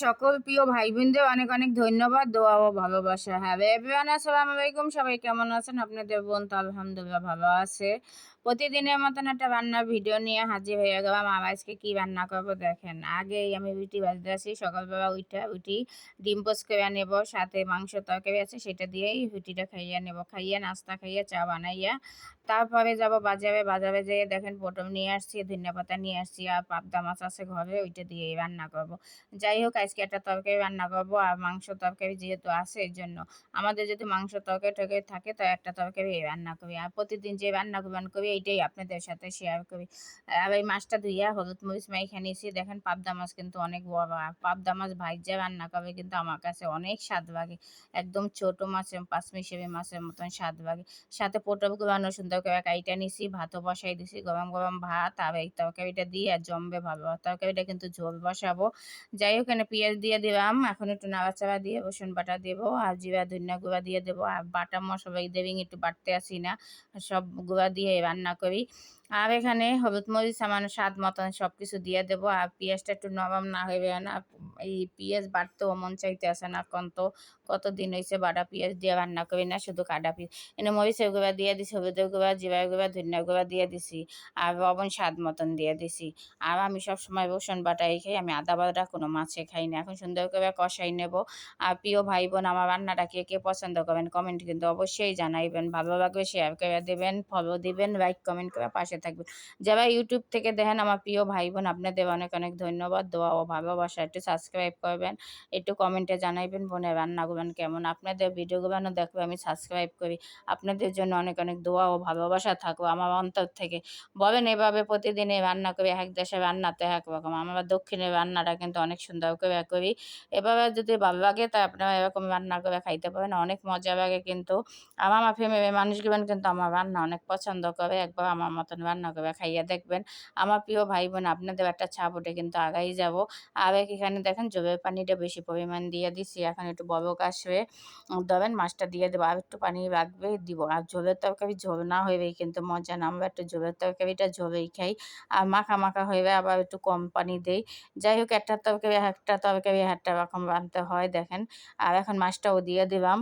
সকল প্রিয় ভাই বোনদের অনেক অনেক ধন্যবাদ, দোয়া ও ভালোবাসা। হ্যাঁ এভরিওয়ান আসসালামু আলাইকুম। সবাই কেমন আছেন? আপনাদের বোন তো আলহামদুলিল্লাহ ভালো আছে। প্রতিদিনের মতন একটা রান্নার ভিডিও নিয়ে হাজির হয়ে গেলাম। আমার আজকে কী রান্না করব দেখেন? আগেই আমি রুটি ভাজতে আসি। সকালবেলা উঠে রুটি, ডিম পোস করে নেব, সাথে মাংস তরকারি আছে, সেটা দিয়েই রুটিটা খাইয়ে নেব। খাইয়ে নাস্তা খাইয়ে চা বানাইয়া তারপরে যাব বাজারে। বাজারে যেয়ে দেখেন পটল নিয়ে আসছি, ধনিয়া পাতা নিয়ে আসছি, আর পাবদা মাছ আছে ঘরে, ওইটা দিয়েই রান্না করব। যাই হোক আজকে একটা তরকারি রান্না করব আর মাংস তরকারি যেহেতু আছে এর জন্য। আমাদের যদি মাংস তরকারি টরকারি থাকে, তো একটা তরকারি রান্না করি। আর প্রতিদিন যে রান্না করবান করি, এইটাই আপনাদের সাথে শেয়ার করি। আর এই মাছটা ধুইয়া হলুদ মরিচ মাইখা নিয়েছি দেখেন পাবদা মাছ কিন্তু অনেক বড়। আর পাবদা মাছ ভাইজা রান্না করবে কিন্তু আমার কাছে অনেক স্বাদ লাগে একদম ছোট মাছের, পাঁচ মিশাবে মাছের মতন স্বাদ লাগে সাথে পটল গুলানো সুন্দর করে কাইটা নিছি, ভাতও বসাই দিছি, গরম গরম ভাত আর এই তরকারিটা দিয়ে আর জমবে ভালো। তরকারিটা কিন্তু ঝোল বসাবো। যাই হোক এখানে পেঁয়াজ দিয়ে দিলাম। এখন একটু নাড়াচাড়া দিয়ে রসুন বাটা দেবো আর জিরা, ধনিয়া গুঁড়া দিয়ে দেবো। আর বাটা মশলা দেবেন একটু বাটতে আসি না সব গুঁড়া দিয়ে রান্না করি। আর এখানে হলুদ মরিচ সামান্য স্বাদ মতন সব কিছু দিয়ে দেবো। আর পেঁয়াজটা একটু নরম না হয়ে না। এই পেঁয়াজ বাটতেও মন চাইতে আসে না কন তো। কতদিন হয়েছে বাটা পেঁয়াজ দিয়ে রান্না করি না, শুধু কাটা পেঁয়াজ। এনে মরিচের গুঁড়া দিয়ে দিছি, হলুদের গুঁড়া, জিরার গুঁড়া ধনিয়া গুঁড়া দিয়ে দিছি। আর লবণ স্বাদ মতন দিয়ে দিছি। আর আমি সব সবসময় রসুন বাটাই খাই, আমি আদা বাটা কোনো মাছে খাই না। এখন সুন্দর করে কষাই নেব। আর প্রিয় ভাই বোন আমার রান্নাটা কে কে পছন্দ করবেন কমেন্ট কিন্তু অবশ্যই জানাইবেন। ভালো লাগবে শেয়ার করে দেবেন ফলো দিবেন লাইক কমেন্ট করে পাশে থাকবেন। যারা ইউটিউব থেকে দেখেন, আমার প্রিয় ভাই বোন আপনাদের অনেক অনেক ধন্যবাদ। দোয়া ও ভালোবাসা একটু সাবস্ক্রাইব করবেন, একটু কমেন্টে জানাইবেন বোনে রান্না করবেন কেমন, আপনাদের ভিডিওগুলো দেখবে, আমি সাবস্ক্রাইব করি। আপনাদের জন্য অনেক অনেক দোয়া ও ভালোবাসা থাকব আমার অন্তর থেকে। বলেন এভাবে প্রতিদিনই রান্না করি, এক দেশে রান্নাতে এক রকম, আমার দক্ষিণের রান্নাটা কিন্তু অনেক সুন্দর করে করি। এভাবে যদি ভালো লাগে তা আপনারা এরকম রান্না করে খাইতে পারেন, অনেক মজা লাগে কিন্তু। আমার আমার ফ্যামিলির মানুষগুলো কিন্তু আমার রান্না অনেক পছন্দ করে, একবার আমার মতন রান্না করে খাইয়ে দেখবেন, আমার প্রিয় ভাই বোন আপনাদের একটা ছাপটে কিন্তু আগাই যাব। আর এখানে দেখেন জবের পানিটা বেশি পরিমাণ দিয়ে দিছি। এখন একটু বড় আসবে দেবেন মাছটা দিয়ে দেবো। আর একটু পানি রাখবে, দিব। আর ঝোলের তরকারি ঝোল না হইবেই কিন্তু মজা না। আমরা একটু ঝোলের তরকারিটা ঝোলেই খাই। আর মাখা মাখা হইবে, আবার একটু কম পানি দেই। যাই হোক, একটা তরকারি একটা তরকারি, একটা রকম রাঁধতে হয়, দেখেন। আর এখন মাছটাও দিয়ে দিলাম।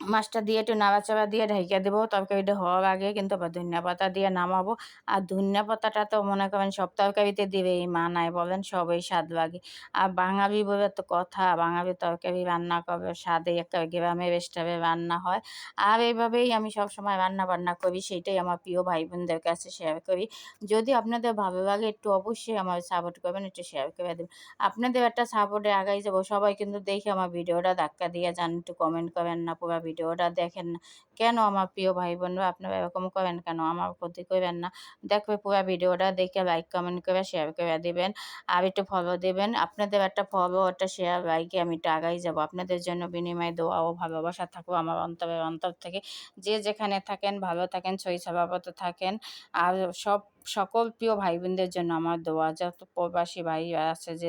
মাছটা দিয়ে একটু নাড়াচাড়া দিয়ে ঢেকে দেবো। তরকারিটা হওয়ার আগে কিন্তু আবার ধনিয়া পাতা দিয়ে নামাবো। আর ধনিয়া পাতাটা তো মনে করেন সব তরকারিতে দিবেই মা নাই বলেন সবই স্বাদ লাগে আর বাঙালি বলে তো কথা, বাঙালি তরকারি রান্না করবে, স্বাদে একটা গ্রামে স্টাইলে রান্না হয়। আর এইভাবেই আমি সব সময় রান্না বান্না করি, সেইটাই আমার প্রিয় ভাই বোনদের কাছে শেয়ার করি। যদি আপনাদের ভালো লাগে একটু অবশ্যই আমার সাপোর্ট করবেন, একটু শেয়ার করে দেবেন। আপনাদের একটা সাপোর্টে আগাই যাব, সবাই কিন্তু দেখে আমার ভিডিওটা ধাক্কা দিয়ে যান, একটু কমেন্ট করেন না, পুরো ভিডিওটা দেখেন কেন আমার প্রিয় ভাই বোনরা আপনারা এরকম করেন কেন? আমার ক্ষতি করবেন না। দেখবে পুরো ভিডিওটা দেখে লাইক কমেন্ট করে শেয়ার করে দেবেন। আর একটু ফলো দেবেন। আপনাদের একটা ফলো একটা শেয়ার লাইকে আমি একটু আগাই যাব। আপনাদের জন্য বিনিময় দোয়া ও ভালোবাসা থাকব আমার অন্তরের অন্তর থেকে। যে যেখানে থাকেন, ভালো থাকেন সই স্বভাবত থাকেন। আর সব, সকল প্রিয় ভাই বোনদের জন্য আমার দোয়া। যত প্রবাসী ভাই আছে যে